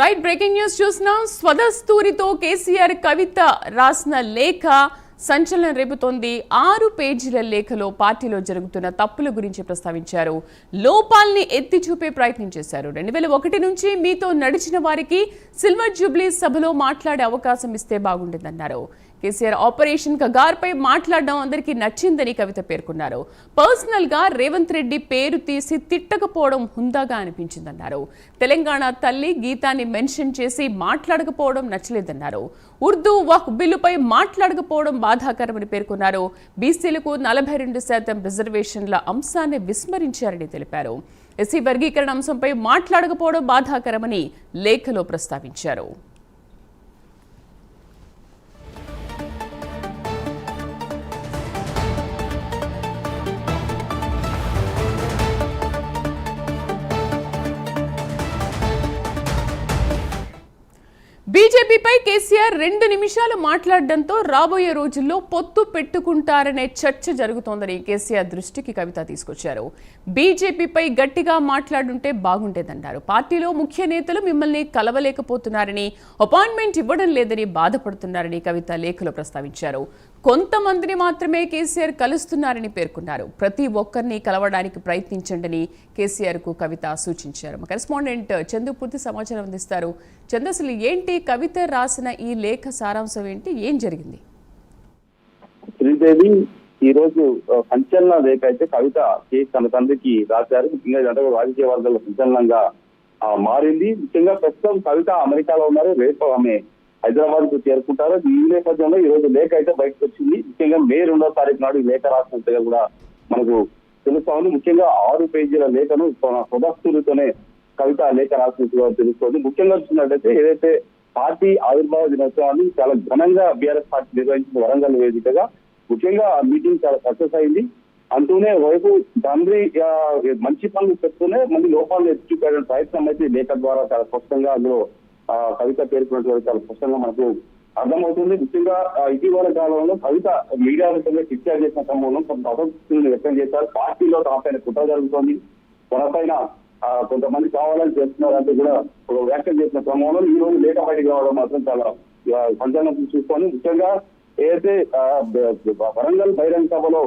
Right breaking news చూసినాం స్వదస్తూరితో కేసీఆర్ కవిత రాసిన లేఖ సంచలనం రేపుతోంది. ఆరు పేజీల లేఖలో పార్టీలో జరుగుతున్న తప్పుల గురించి ప్రస్తావించారు. లోపాల్ని ఎత్తి చూపే ప్రయత్నం చేశారు. రెండు వేల ఒకటి నుంచి మీతో నడిచిన వారికి సిల్వర్ జూబ్లీ సభలో మాట్లాడే అవకాశం ఇస్తే బాగుండేదన్నారు. కేసీఆర్ ఆపరేషన్ కగార్పై మాట్లాడడం అందరికీ నచ్చిందని కవిత పేర్కొన్నారు. పర్సనల్గా రేవంత్ రెడ్డి పేరు తీసి తిట్టకపోవడం హుందాగా అనిపించిందన్నారు. తెలంగాణ తల్లి గీతాన్ని మెన్షన్ చేసి మాట్లాడకపోవడం నచ్చలేదన్నారు. ఉర్దూ వక్ బిల్లుపై మాట్లాడకపోవడం బాధాకరమని పేర్కొన్నారు. బీసీలకు నలభై రెండు శాతం రిజర్వేషన్ల అంశాన్ని విస్మరించారని తెలిపారు. ఎస్సీ వర్గీకరణ అంశంపై మాట్లాడకపోవడం బాధాకరమని లేఖలో ప్రస్తావించారు. బీజేపీపై కేసీఆర్ రెండు నిమిషాలు మాట్లాడడంతో రాబోయే రోజుల్లో పొత్తు పెట్టుకుంటారనే చర్చ జరుగుతోందని కేసీఆర్ దృష్టికి కవిత తీసుకొచ్చారు. బీజేపీపై గట్టిగా మాట్లాడుంటే బాగుండేదన్నారు పార్టీలో ముఖ్య నేతలు మిమ్మల్ని కలవలేకపోతున్నారని అపాయింట్మెంట్ ఇవ్వడం లేదని బాధపడుతున్నారని కవిత లేఖలో ప్రస్తావించారు. కొంతమందిని మాత్రమే కేసీఆర్ కలుస్తున్నారని పేర్కొన్నారు. ప్రతి ఒక్కరిని కలవడానికి ప్రయత్నించండి కేసీఆర్కు కవిత సూచించారు. మా కరెస్పాండెంట్ చందు పూర్తి సమాచారం అందిస్తారు. చందు అసలు ఏంటి కవిత రాసిన ఈ లేఖ సారాంశం ఏంటి? ఏం జరిగింది? శ్రీదేవి ఈ రోజు సంచలన లేఖ అయితే కవిత తన తండ్రికి రాశారు. ముఖ్యంగా ఇదంతా రాజకీయ వర్గాల్లో సంచలనంగా మారింది. ముఖ్యంగా ప్రస్తుతం కవిత అమెరికాలో ఉన్నారు. రేపు ఆమె హైదరాబాద్కు చేరుకుంటారు. ఈ నేపథ్యంలో ఈ రోజు లేఖ అయితే బయటకు వచ్చింది. ముఖ్యంగా మే రెండో తారీఖు నాడు ఈ లేఖ రాసినట్టుగా కూడా మనకు తెలుస్తా ఉంది. ముఖ్యంగా ఆరు పేజీల లేఖను స్వదస్తూరితోనే కవిత లేఖ రాసినట్టుగా తెలుస్తోంది. ముఖ్యంగా చూసినట్టయితే ఏదైతే పార్టీ ఆవిర్భావ దినోత్సవాన్ని చాలా ఘనంగా బీఆర్ఎస్ పార్టీ నిర్వహించిన వరంగల్ వేదికగా ముఖ్యంగా ఆ మీటింగ్ చాలా సక్సెస్ అయింది. అంటూనే వైపు తండ్రి మంచి పనులు చెప్తూనే మళ్ళీ లోపాలను ఎత్తి చూపే ప్రయత్నం అయితే లేఖ ద్వారా చాలా స్పష్టంగా అందులో కవిత పేర్కొన్నటువంటి చాలా స్పష్టంగా మనకు అర్థమవుతుంది. ముఖ్యంగా ఇటీవల కాలంలో కవిత మీడియా విషయంలో డిశ్చార్జ్ చేసిన క్రమంలో కొంత అసంతృప్తిని వ్యక్తం చేశారు. పార్టీలో తమపైన కుట్ర జరుగుతోంది. తనపైన కొంతమంది కావాలని చేస్తున్నారంటే కూడా ఒక వ్యాఖ్యలు చేసిన క్రమంలో ఈ రోజు లేఖ బయటకు రావడం మాత్రం చాలా సంచలనం చూసుకొని ముఖ్యంగా ఏదైతే వరంగల్ బహిరంగ సభలో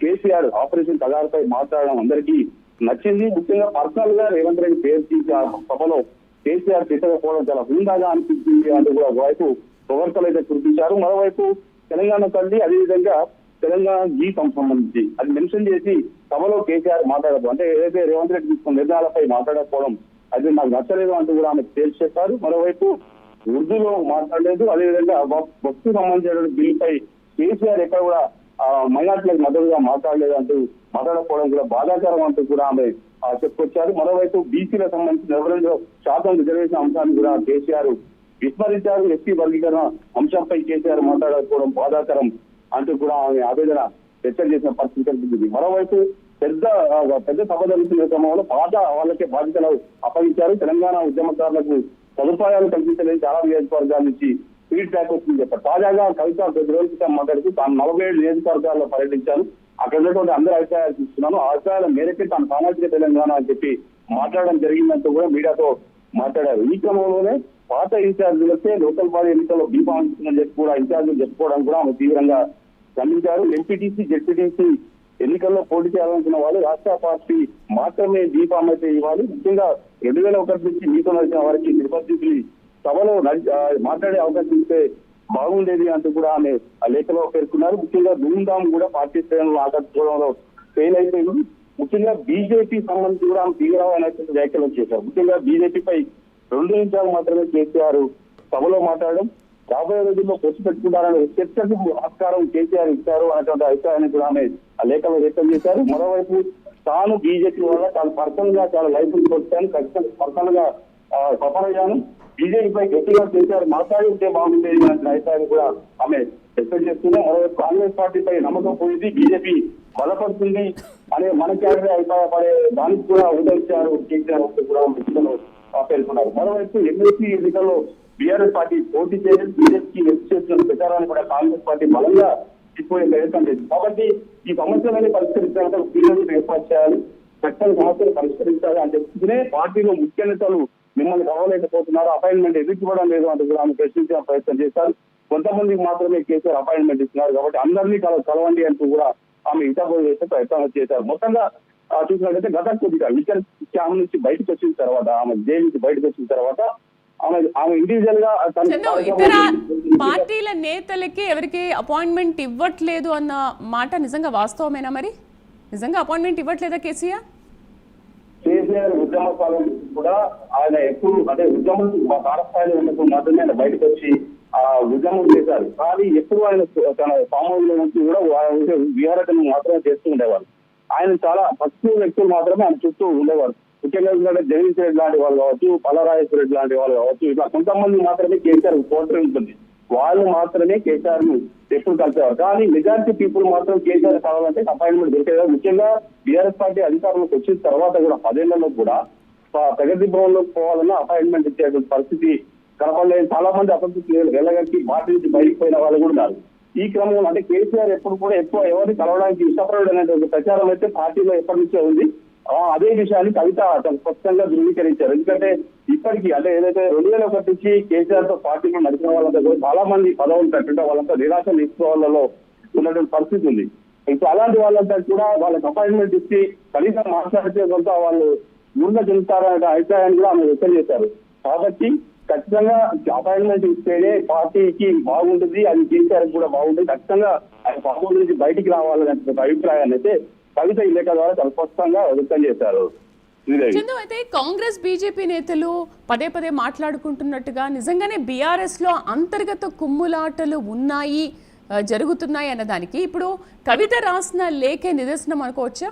కేసీఆర్ ఆపరేషన్ కగారుపై మాట్లాడడం అందరికీ నచ్చింది. ముఖ్యంగా పర్సనల్గా రేవంత్ రెడ్డి పేరు తీసి ఆ సభలో కేసీఆర్ తిట్టకపోవడం చాలా హుందాగా అనిపించింది. అంటూ కూడా ఒకవైపు ప్రవర్తలు అయితే కురిపించారు మరోవైపు తెలంగాణ తల్లి అదేవిధంగా తెలంగాణ గీతం సంబంధించి అది మెన్షన్ చేసి సభలో కేసీఆర్ మాట్లాడదు అంటే ఏదైతే రేవంత్ రెడ్డి తీసుకున్న నిర్ణయాలపై మాట్లాడకపోవడం అది నాకు నచ్చలేదు అంటూ కూడా ఆమె తేల్చేశారు మరోవైపు ఉర్దూలో మాట్లాడలేదు. అదేవిధంగా వక్- సంబంధించిన బిల్లుపై కేసీఆర్ ఎక్కడ కూడా మైనార్టీలకు మద్దతుగా మాట్లాడలేదు అంటూ మాట్లాడకపోవడం కూడా బాధాకరం అంటూ కూడా ఆమె చెప్పుకొచ్చారు. మరోవైపు బీసీలకు సంబంధించిన నలభై శాతం రిజర్వేషన్ అంశాన్ని కూడా కేసీఆర్ విస్మరించారు. ఎస్పీ వర్గీకరణ అంశంపై కేసీఆర్ మాట్లాడకపోవడం బాధాకరం అంటూ కూడా ఆమె ఆవేదన వ్యక్తం చేసిన పరిస్థితి కనిపించింది మరోవైపు పెద్ద పెద్ద సభ జరుగుతున్న క్రమంలో పాత వాళ్ళకే బాధ్యతలు అప్పగించారు. తెలంగాణ ఉద్యమకారులకు సదుపాయాలు కల్పించలేని చాలా నియోజకవర్గాల నుంచి ఫీడ్బ్యాక్ వస్తుంది చెప్పారు. తాజాగా కవిత కొద్ది రోజుల క్రితం మాట్లాడుతూ తాను నలభై ఏడు నియోజకవర్గాల్లో పర్యటించారు అక్కడ ఉన్నటువంటి అందరి అభిప్రాయాలు తీసుకున్నాను అభిప్రాయాల మేరకే తాను సామాజిక తెలంగాణ అని చెప్పి మాట్లాడడం జరిగిందంటూ కూడా మీడియాతో మాట్లాడారు. ఈ క్రమంలోనే పాత ఇన్ఛార్జీలకే లోకల్ బాడీ ఎన్నికల్లో బీమా ఉంటుందని చెప్పి కూడా ఇన్ఛార్జీలు చెప్పుకోవడం కూడా ఆమె తీవ్రంగా ఖండించారు. ఎంపీటీసీ జెడ్పీటీసీ ఎన్నికల్లో పోటీ చేయాలనుకున్న వాళ్ళు రాష్ట్ర పార్టీ మాత్రమే దీపం అయితే ఇవ్వాలి. ముఖ్యంగా రెండు వేల ఒకటి నుంచి మీతో నడిచిన వారికి నిర్బంధితులు సభలో మాట్లాడే అవకాశం ఇస్తే బాగుండేది అంటూ కూడా ఆమె ఆ లేఖలో పేర్కొన్నారు. ముఖ్యంగా ధూమ్ధామ్ కూడా పార్టీ శ్రేణులను ఆకట్టుకోవడంలో ఫెయిల్ అయిపోయింది. ముఖ్యంగా బీజేపీ సంబంధించి కూడా ఆమె తీవ్రమైనటువంటి వ్యాఖ్యలు చేశారు. ముఖ్యంగా బీజేపీపై రెండు నిమిషాలు మాత్రమే కేసీఆర్ సభలో మాట్లాడడం. రాబోయే రోజుల్లో పొచ్చు పెట్టుకుంటారనే చర్చకు ఆస్కారం కేసీఆర్ ఇచ్చారు అనేటువంటి అభిప్రాయాన్ని కూడా ఆమె ఆ లేఖలో వ్యక్తం చేశారు. మరోవైపు తాను బీజేపీ వల్ల తాను పర్సనల్గా చాలా లైఫ్ కొట్టాను ఖచ్చితంగా పర్సనల్గా సఫర్ అయ్యాను. బీజేపీపై గట్టిగా కేసీఆర్ మాట్లాడి ఉంటే బాగుండేది అనే కూడా ఆమె వ్యక్తం చేస్తుంది. మరోవైపు కాంగ్రెస్ పార్టీపై నమ్మకం పోయింది. బీజేపీ బలపడుతుంది అనే మన క్యాడర్ అభిప్రాయపడే దానికి కూడా ఉదయించారు కేసీఆర్ కూడా ఆమె పేర్కొన్నారు. మరోవైపు ఎమ్మెల్సీ ఎన్నికల్లో బీఆర్ఎస్ పార్టీ పోటీ చేయడం బీజేపీకి వెళ్తి చేస్తున్న ప్రచారాన్ని కూడా కాంగ్రెస్ పార్టీ బలంగా ఇప్పుడు ప్రయత్నం లేదు కాబట్టి ఈ సమస్యలని పరిష్కరించాలంటే బీజేపీ ఏర్పాటు చేయాలి. చట్టం సమస్యలు పరిష్కరించాలి అని చెప్తూనే పార్టీలో ముఖ్య నేతలు మిమ్మల్ని కలవలేకపోతున్నారు. అపాయింట్మెంట్ ఎందుకు ఇవ్వడం లేదు అంటూ కూడా ఆమె ప్రశ్నించిన ప్రయత్నం చేశారు. కొంతమందికి మాత్రమే కేసీఆర్ అపాయింట్మెంట్ ఇస్తున్నారు కాబట్టి అందరినీ కల కలవండి అంటూ కూడా ఆమె ఇతర చేసే ప్రయత్నం చేశారు. మొత్తంగా చూసినట్లయితే గత కొద్దిగా విచార్ క్యాంప్ నుంచి బయటకు వచ్చిన తర్వాత ఆమె జైలు నుంచి బయటకు వచ్చిన తర్వాత ఇతర పార్టీల నేతలకి ఎవరికి అపాయింట్మెంట్ ఇవ్వట్లేదు అన్న మాట నిజంగా వాస్తవమేనా మరి? నిజంగా అపాయింట్మెంట్ ఇవ్వట్లేదా కేసీఆర్? కేసీఆర్ ఉద్యమ కాలం కూడా ఆయన ఎప్పుడు అంటే ఉద్యమం మా భారతస్థాయిలో ఉన్నప్పుడు మాత్రమే ఆయన బయటకు వచ్చి ఆ ఉద్యమం చేశారు. కానీ ఎప్పుడు ఆయన తన సామూహిక నుంచి కూడా విహారటం మాత్రమే చేస్తూ ఉండేవారు. ఆయన చాలా తక్కువ వ్యక్తులు మాత్రమే ఆయన చుట్టూ ఉండేవారు. ముఖ్యంగా ఏంటంటే జగదీష్ రెడ్డి లాంటి వాళ్ళు కావచ్చు పల్లరాజేశ్వర రెడ్డి లాంటి వాళ్ళు కావచ్చు ఇట్లా కొంతమంది మాత్రమే కేసీఆర్ పోటీ ఉంటుంది. వాళ్ళు మాత్రమే కేసీఆర్ ఎప్పుడు కలిసేవారు. కానీ మెజారిటీ పీపుల్ మాత్రం కేసీఆర్ కావాలంటే అపాయింట్మెంట్ దొరికేది ముఖ్యంగా బీఆర్ఎస్ పార్టీ అధికారంలోకి వచ్చిన తర్వాత కూడా పదేళ్ళలో కూడా ప్రగతి భవన్లోకి పోవాలన్నా అపాయింట్మెంట్ ఇచ్చేటువంటి పరిస్థితి కనపడలేదు. చాలా మంది అసంతృప్తి వెళ్ళగట్టి పార్టీ నుంచి బయటకు పోయిన వాళ్ళు కూడా ఉన్నారు. ఈ క్రమంలో అంటే కేసీఆర్ ఎప్పుడు కూడా ఎక్కువ ఎవరిని కలవడానికి ఇష్టపడడం అనేటువంటి ప్రచారం అయితే పార్టీలో ఎప్పటి నుంచే ఉంది. అదే విషయాన్ని కవిత అతను స్పష్టంగా ధృవీకరించారు. ఎందుకంటే ఇప్పటికీ అంటే ఏదైతే రెండు వేల ఒకటి నుంచి కేసీఆర్తో పార్టీలో నడిచిన వాళ్ళంతా కూడా చాలా మంది పదవులు పెట్టడం వాళ్ళంతా నిరాశ నిస్పృహలలో ఉన్నటువంటి పరిస్థితి ఉంది. ఇప్పుడు అలాంటి వాళ్ళంతా కూడా వాళ్ళకి అపాయింట్మెంట్ ఇచ్చి కనీసం మాట్లాడితే కొంత వాళ్ళు ముందు చెందుతారనే అభిప్రాయాన్ని కూడా ఆమె వ్యక్తం చేశారు. కాబట్టి ఖచ్చితంగా అపాయింట్మెంట్ ఇస్తేనే పార్టీకి బాగుంటుంది అది కేసీఆర్ కూడా బాగుంటుంది. ఖచ్చితంగా ఆయన పాపం నుంచి బయటికి రావాలనే అభిప్రాయాన్ని అయితే కవిత ఈ లేఖ ద్వారా చాలా స్పష్టంగా వ్యక్తం చేశారు. చందు అయితే కాంగ్రెస్ బీజేపీ నేతలు పదే పదే మాట్లాడుకుంటున్నట్టుగా నిజంగానే బీఆర్ఎస్లో అంతర్గత కుమ్ములాటలు ఉన్నాయి జరుగుతున్నాయి అన్నదానికి ఇప్పుడు కవిత రాసిన లేఖే నిదర్శనం అనుకోవచ్చా?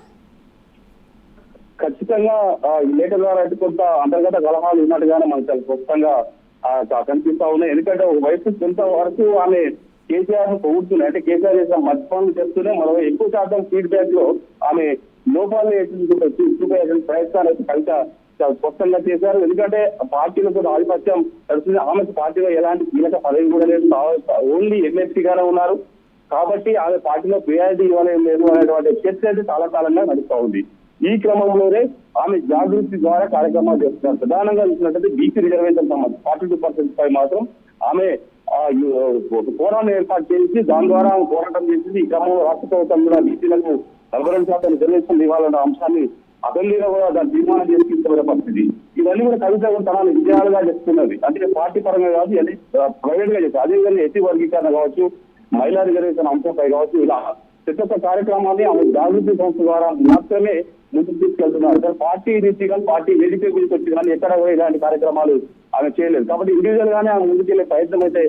ఖచ్చితంగా లేఖ ద్వారా అయితే కొంత అంతర్గత కలహాలు ఉన్నట్టుగానే మనకు చాలా స్పష్టంగా కనిపిస్తా ఉన్నాయి. ఎందుకంటే ఒక వైపు కొంత వరకు ఆమె కేసీఆర్ను పొగుడుతున్నాయి. అంటే కేసీఆర్ చేసిన మంచి పనులు మనం ఎక్కువ శాతం ఫీడ్బ్యాక్లో ఆమె లోపాలను ఎత్తుకుంటూ చూపే ప్రయత్నాలు అయితే కవిత స్పష్టంగా చేశారు. ఎందుకంటే పార్టీలో కూడా ఆధిపత్యం నడుస్తుంది ఆమెకు పార్టీలో ఎలాంటి కీలక పదవి కూడా లేదు. ఓన్లీ ఎమ్మెల్సీ గానే ఉన్నారు. కాబట్టి ఆమె పార్టీలో ప్రియారిటీ ఇవ్వలేదు లేదు అనేటువంటి చర్చ అయితే చాలా కాలంగా నడుస్తా ఉంది. ఈ క్రమంలోనే ఆమె జాగృతి ద్వారా కార్యక్రమాలు చేస్తున్నారు. ప్రధానంగా చూసినట్లయితే బీసీ రిజర్వేషన్ సంబంధించి ఫార్టీ టూ పర్సెంట్ పై మాత్రం ఆమె పోరాటం ఏర్పాటు చేసి దాని ద్వారా పోరాటం చేసింది. ఈ క్రమంలో రాష్ట్ర ప్రభుత్వం కూడా బీసీలకు నలభై రెండు శాతం రిజర్వేషన్ ఇవ్వాలన్న అంశాన్ని అసెంబ్లీలో కూడా దాన్ని తీర్మానం చేసి తీసుకునే పరిస్థితి. ఇవన్నీ కూడా కవిత తనని తన విజయాలుగా చెప్తున్నది. అంటే పార్టీ పరంగా కాదు అది ప్రైవేట్గా చేస్తారు అదేవిధంగా ఎస్సీ వర్గీకరణ కావచ్చు మహిళా రిజర్వేషన్ అంశంపై కావచ్చు ఇలా ప్రతి ఒక్క కార్యక్రమాన్ని ఆమె జాగృతి సంస్థ ద్వారా మాత్రమే ముందుకు తీసుకెళ్తున్నారు. సార్ పార్టీ రీతిగా పార్టీ వేదిక గురించి వచ్చి కానీ ఎక్కడ కూడా ఇలాంటి కార్యక్రమాలు ఆమె చేయలేదు. కాబట్టి ఇండివిజువల్ గానే ఆమె ముందుకెళ్ళే ప్రయత్నం అయితే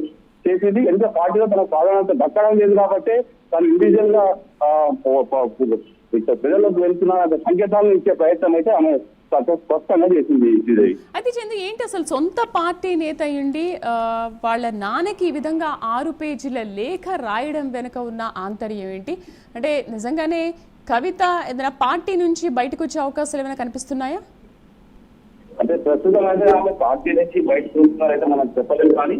చేసేది. ఎందుకంటే పార్టీలో తన సాధారణత దక్కడం లేదు కాబట్టి తను ఇండివిజువల్గా ప్రజల్లోకి వెళ్తున్న సంకేతాలను ఇచ్చే ప్రయత్నం అయితే ఆమె చాలా స్పష్టంగా చేసింది శ్రీదేవి అయితే చందు ఏంటి అసలు సొంత పార్టీ నేత అయ్యుండి వాళ్ళ నాన్నకి ఈ విధంగా ఆరు పేజీల లేఖ రాయడం వెనుక ఉన్న ఆంతర్యం ఏంటి? అంటే నిజంగానే కవిత ఏదైనా పార్టీ నుంచి బయటకు వచ్చే అవకాశాలు ఏమైనా కనిపిస్తున్నాయా? అంటే ప్రస్తుతం అయితే ఆమె పార్టీ నుంచి బయట చూస్తున్నారైతే మనం చెప్పలేము కానీ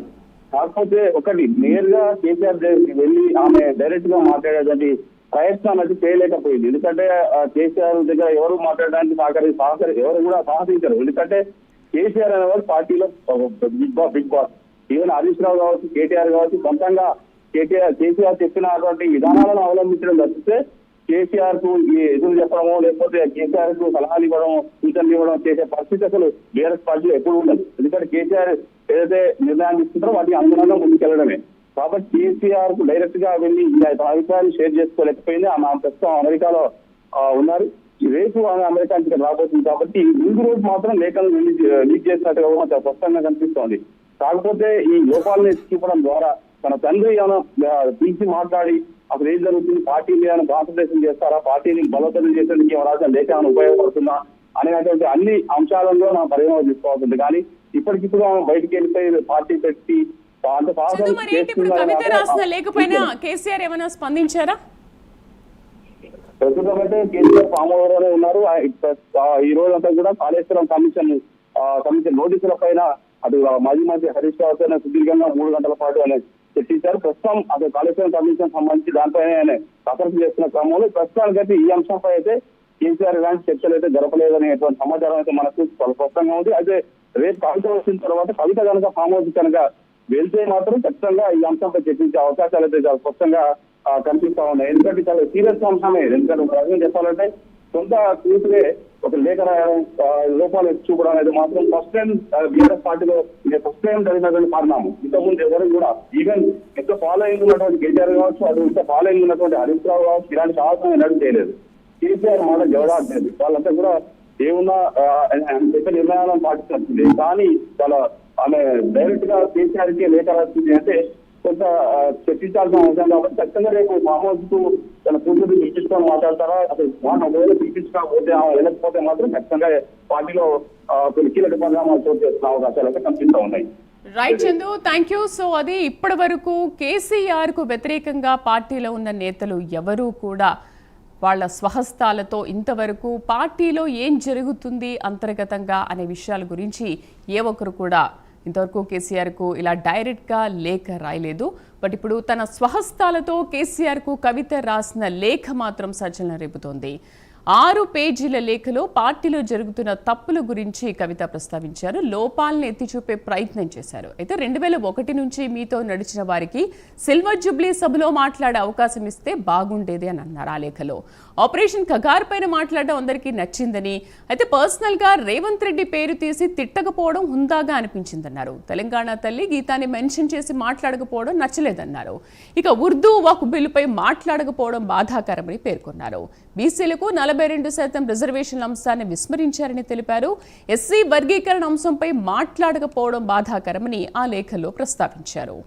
కాకపోతే ఒకటి నేరుగా కేసీఆర్ వెళ్ళి ఆమె డైరెక్ట్గా మాట్లాడేటువంటి ప్రయత్నం అది చేయలేకపోయింది. ఎందుకంటే కేసీఆర్ దగ్గర ఎవరు మాట్లాడడానికి సహకరి సహకరి ఎవరు కూడా సాహసించరు. ఎందుకంటే కేసీఆర్ అనేవారు పార్టీలో big boss big boss. Even Harish Rao కావచ్చు కేటీఆర్ కావచ్చు సొంతంగా కేటీఆర్ కేసీఆర్ చెప్పినటువంటి విధానాలను అవలంబించడం తప్పితే కేసీఆర్కు ఎదురు చెప్పడమో లేకపోతే కేసీఆర్కు సలహాలు ఇవ్వడం సూచనలు ఇవ్వడం చేసే పరిస్థితి అసలు బీఆర్ఎస్ పార్టీలో ఎప్పుడు ఉండదు. ఎందుకంటే కేసీఆర్ ఏదైతే నిర్ణయాలు తీసుకుంటారో వాటికి అనుగుణంగా ముందుకెళ్ళడమే కాబట్టి కేసీఆర్కు డైరెక్ట్గా వెళ్ళి తన అభిప్రాయాన్ని షేర్ చేసుకోలేకపోయింది. ఆమె ప్రస్తుతం అమెరికాలో ఉన్నారు. రేపు ఆమె అమెరికా నుంచి రాబోతుంది కాబట్టి ముందు రోజు మాత్రం లేఖలు రిలీజ్ లీక్ చేసినట్టుగా కూడా స్పష్టంగా కనిపిస్తోంది. కాకపోతే ఈ లోపాలని చూపడం ద్వారా తన తండ్రి ఏమైనా పిలిచి మాట్లాడి అసలు ఏం జరుగుతుంది? పార్టీని ఏమైనా కాన్సన్ట్రేషన్ చేస్తారా? పార్టీని బలోపేతం చేసేందుకు ఏమైనా రాసిన లేఖ ఏమైనా ఉపయోగపడుతుందా? అనేటువంటి అన్ని అంశాలలో మనం పరిగణన తీసుకోవాల్సింది కానీ ఇప్పటికిప్పుడు ఆమె బయటికి వెళ్ళిపోయి పార్టీ పెట్టి కవిత రాసిన కేసీఆర్ ఏమైనా స్పందించారా? ప్రస్తుతం అయితే కేసీఆర్ పామూరులోనే ఉన్నారు. ఈ రోజంతా కూడా కాళేశ్వరం కమిషన్ కమిషన్ నోటీసుల పైన అటు మాజీ మంత్రి హరీష్ రావు తో సుదీర్ఘంగా మూడు గంటల పాటు ఆయన చర్చించారు. ప్రస్తుతం అటు కాళేశ్వరం కమిషన్ సంబంధించి దానిపైన ఆయన కసరత్తు చేస్తున్న క్రమంలో ప్రస్తుతానికి అయితే ఈ అంశంపై అయితే కేసీఆర్ ఇలాంటి చర్చలు అయితే జరపలేదనేటువంటి సమాచారం అయితే మనకు స్పష్టంగా ఉంది. అయితే రేపు కవిత వచ్చిన తర్వాత కవిత కనుక ఫామ్ హౌస్ కనుక వెళ్తే మాత్రం ఖచ్చితంగా ఈ అంశంపై చర్చించే అవకాశాలు అయితే చాలా స్పష్టంగా కనిపిస్తా ఉన్నాయి. ఎందుకంటే చాలా సీరియస్ అంశమే. ఎందుకంటే ఒక రకంగా చెప్పాలంటే సొంత కూతురే ఒక లేఖ రాయడం లోపాలు చూపడం అనేది మాత్రం ఫస్ట్ టైం బీఆర్ఎస్ పార్టీలో ఫస్ట్ టైం జరిగినటువంటి పరిణామం. ఇంతకుముందు ఎవరు కూడా ఈవెన్ ఎంత ఫాలోయింగ్ ఉన్నటువంటి కేటీఆర్ కావచ్చు అది ఇంత ఫాలోయింగ్ ఉన్నటువంటి హరీష్ రావు కావచ్చు ఇలాంటి సాహసం ఎన్నడూ చేయలేదు. కేసీఆర్ మాట జవడాట్లేదు వాళ్ళంతా కూడా ఏమున్నా పెద్ద ఆయన చెప్పే నిర్ణయాలను పాటించాల్సిందే కానీ చాలా ఆమె డైరెక్ట్గా కేసీఆర్కి లేఖ రాస్తుంది అంటే కొంత చర్చించాల్సిన అవసరం కాబట్టి ఖచ్చితంగా రేపు ఫామ్కు తన కూతురు పిలిపించుకొని మాట్లాడతారా? అసలు మాట ఒకవేళ పిలిపించకపోతే వెళ్ళకపోతే మాత్రం ఖచ్చితంగా పార్టీలో కొన్ని కీలక పరిణామాలు చోటు చేస్తున్న అవకాశాలు అయితే కనిపిస్తూ ఉన్నాయి. Right Chandu thank you. So అది ఇప్పటి వరకు కేసీఆర్కు వ్యతిరేకంగా పార్టీలో ఉన్న నేతలు ఎవరూ కూడా వాళ్ళ స్వహస్తాలతో ఇంతవరకు పార్టీలో ఏం జరుగుతుంది అంతర్గతంగా అనే విషయాల గురించి ఏ ఒక్కరు కూడా ఇంతవరకు కేసీఆర్కు ఇలా డైరెక్ట్గా లేఖ రాయలేదు. బట్ ఇప్పుడు తన స్వహస్తాలతో కేసీఆర్కు కవిత రాసిన లేఖ మాత్రం సంచలనం రేపుతోంది. ఆరు పేజీల లేఖలో పార్టీలో జరుగుతున్న తప్పుల గురించి కవిత ప్రస్తావించారు. లోపాలను ఎత్తి చూపే ప్రయత్నం చేశారు. అయితే రెండు వేల ఒకటి నుంచి మీతో నడిచిన వారికి సిల్వర్ జూబ్లీ సభలో మాట్లాడే అవకాశం ఇస్తే బాగుండేది అని అన్నారు ఆ లేఖలో. ఆపరేషన్ కగార్ పైన మాట్లాడడం అందరికీ నచ్చిందని అయితే పర్సనల్గా రేవంత్ రెడ్డి పేరు తీసి తిట్టకపోవడం హుందాగా అనిపించిందన్నారు. తెలంగాణ తల్లి గీతాన్ని మెన్షన్ చేసి మాట్లాడకపోవడం నచ్చలేదన్నారు. ఇక ఉర్దూ వాకు బిల్లుపై మాట్లాడకపోవడం బాధాకరమని పేర్కొన్నారు. బీసీలకు నలభై రెండు శాతం రిజర్వేషన్ల అంశాన్ని విస్మరించారని తెలిపారు. ఎస్సీ వర్గీకరణ అంశంపై మాట్లాడకపోవడం బాధాకరమని ఆ లేఖలో ప్రస్తావించారు.